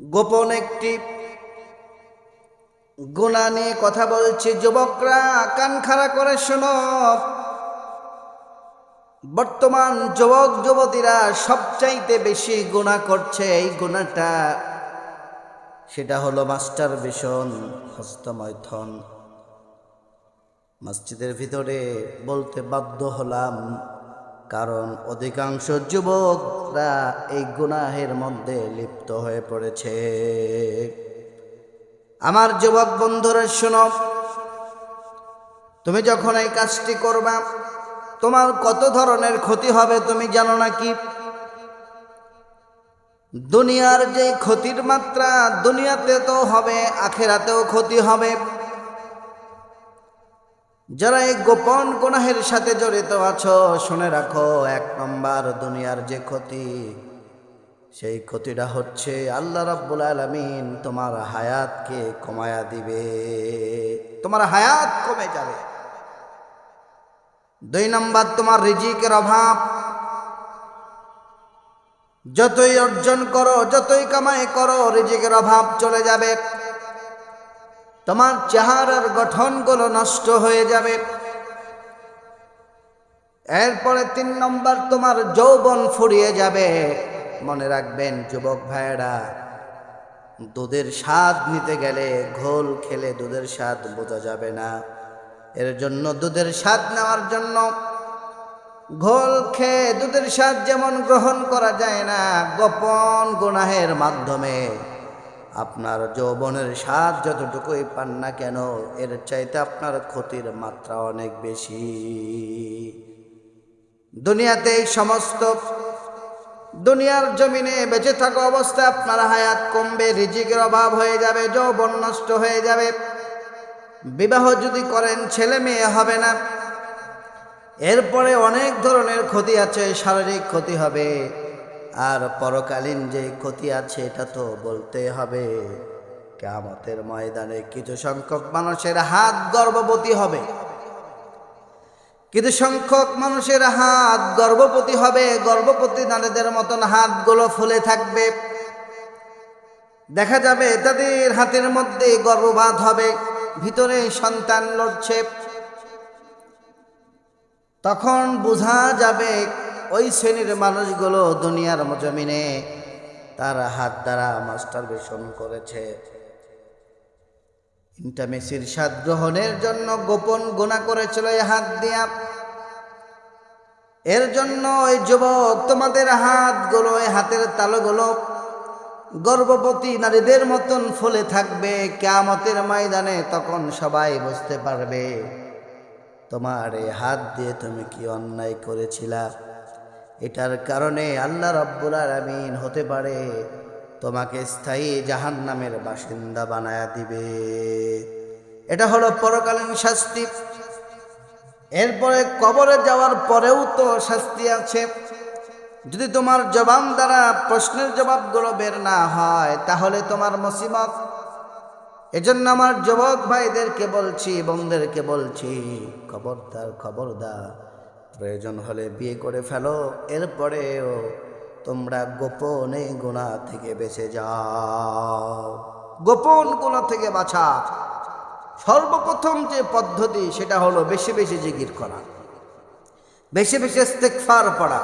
গোপন একটি গুণা নিয়ে কথা বলছি যুবকরা, কান খাড়া করে শোনো। বর্তমান যুবক, যুবতীরা সবচাইতে বেশি গুণা করছে এই গুণাটা। সেটা হলো মাস্টার বেশন হস্তমৈথন। মসজিদের ভিতরে বলতে বাধ্য হলাম। কারণ অধিকাংশ যুবকরা এই গুনাহের মধ্যে লিপ্ত হয়ে পড়েছে। আমার যুবক বন্ধুরা, শোনো, তুমি যখন এই কাজটি করবা, তোমার কত ধরনের ক্ষতি হবে তুমি জানো না কি দুনিয়ার যে ক্ষতির মাত্রা, দুনিয়াতে তো হবে, আখেরাতেও ক্ষতি হবে। যারা এই গোপন গুনাহের সাথে জড়িত আছো, শুনে রাখো, এক নম্বর দুনিয়ার যে ক্ষতি, সেই ক্ষতিটা হচ্ছে আল্লাহ রাব্বুল আলামিন তোমার হায়াতকে কমায়া দিবে। তোমার হায়াত কমে যাবে। দুই নম্বর, তোমার রিজিকের অভাব। যতই অর্জন করো, যতই কামাই করো, রিজিকের অভাব চলে যাবে। তোমার চেহারার গঠনগুলো নষ্ট হয়ে যাবে। এরপরে তিন নম্বর, তোমার যৌবন ফুরিয়ে যাবে। মনে রাখবেন, যুবক ভাইয়েরা, দুধের স্বাদ নিতে গেলে ঘোল খেলে দুধের স্বাদ বোঝা যাবে না। এর জন্য দুধের স্বাদ নেওয়ার জন্য ঘোল খেয়ে দুধের স্বাদ যেমন গ্রহণ করা যায় না, গোপন গুনাহের মাধ্যমে আপনার যৌবনের স্বাদ যতটুকুই পান না কেন, এর চাইতে আপনার ক্ষতির মাত্রা অনেক বেশি। দুনিয়াতে এই সমস্ত দুনিয়ার জমিনে বেঁচে থাকা অবস্থায় আপনার হায়াত কমবে, রিজিকের অভাব হয়ে যাবে, যৌবন নষ্ট হয়ে যাবে। বিবাহ যদি করেন, ছেলে মেয়ে হবে না। এরপরে অনেক ধরনের ক্ষতি আছে, শারীরিক ক্ষতি হবে। আর পরকালীন যে ক্ষতি আছে, এটা তো বলতে হবে। কেমতের ময়দানে কিছু সংখ্যক মানুষের হাত গর্ভবতী হবে। কিছু সংখ্যক মানুষের হাত গর্ভবতী হবে। গর্ভবতী নারীদের মতন হাতগুলো ফুলে থাকবে। দেখা যাবে তাদের হাতের মধ্যে গর্ভপাত হবে, ভিতরে সন্তান লড়ছে। তখন বোঝা যাবে ওই শ্রেণির মানুষগুলো দুনিয়ার জমিনে তার হাত দ্বারা মাস্টার বেশন করেছে। ইন্টামেসির স্বাদ গ্রহণের জন্য গোপন গোনা করেছিল এই হাত দিয়া। এর জন্য ওই যুবক তোমাদের হাতগুলো, এই হাতের তালুগুলো গর্ভবতী নারীদের মতন ফুলে থাকবে। কেয়ামতের ময়দানে তখন সবাই বুঝতে পারবে, তোমার এই হাত দিয়ে তুমি কি অন্যায় করেছিলা। এটার কারণে আল্লাহ রব্বুল আলমিন হতে পারে তোমাকে স্থায়ী জাহান নামের বাসিন্দা বানায়া দিবে। এটা হলো পরকালীন শাস্তি। এরপরে কবরে যাওয়ার পরেও তো শাস্তি আছে। যদি তোমার জবান দ্বারা প্রশ্নের জবাবগুলো বের না হয়, তাহলে তোমার মুসিবত। এজন্য আমার যুবক ভাইদেরকে বলছি, বোনদেরকে বলছি, খবরদার খবরদার। প্রয়োজন হলে বিয়ে করে ফেলো, এরপরেও তোমরা গোপনে গোনা থেকে বেঁচে যাও। গোপন গুণা থেকে বাঁচা সর্বপ্রথম যে পদ্ধতি, সেটা হলো বেশি বেশি জিকির করা। বেশি বেশি ইস্তেকফার পড়া।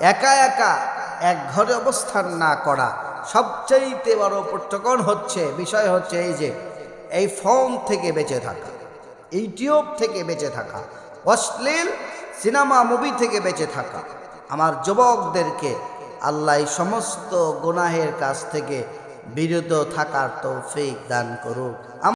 একা একা এক ঘরে অবস্থান না করা। সবচাইতে বড় প্রত্যকন হচ্ছে, বিষয় হচ্ছে এই যে, এই ফোন থেকে বেঁচে থাকা। ইউটিউব থেকে বেঁচে থাকা। অশ্লীল সিনেমা মুভি থেকে বেঁচে থাকা। আমার যুবকদেরকে আল্লাহ সমস্ত গুনাহের কাছ থেকে বিরত থাকার তৌফিক দান করুক।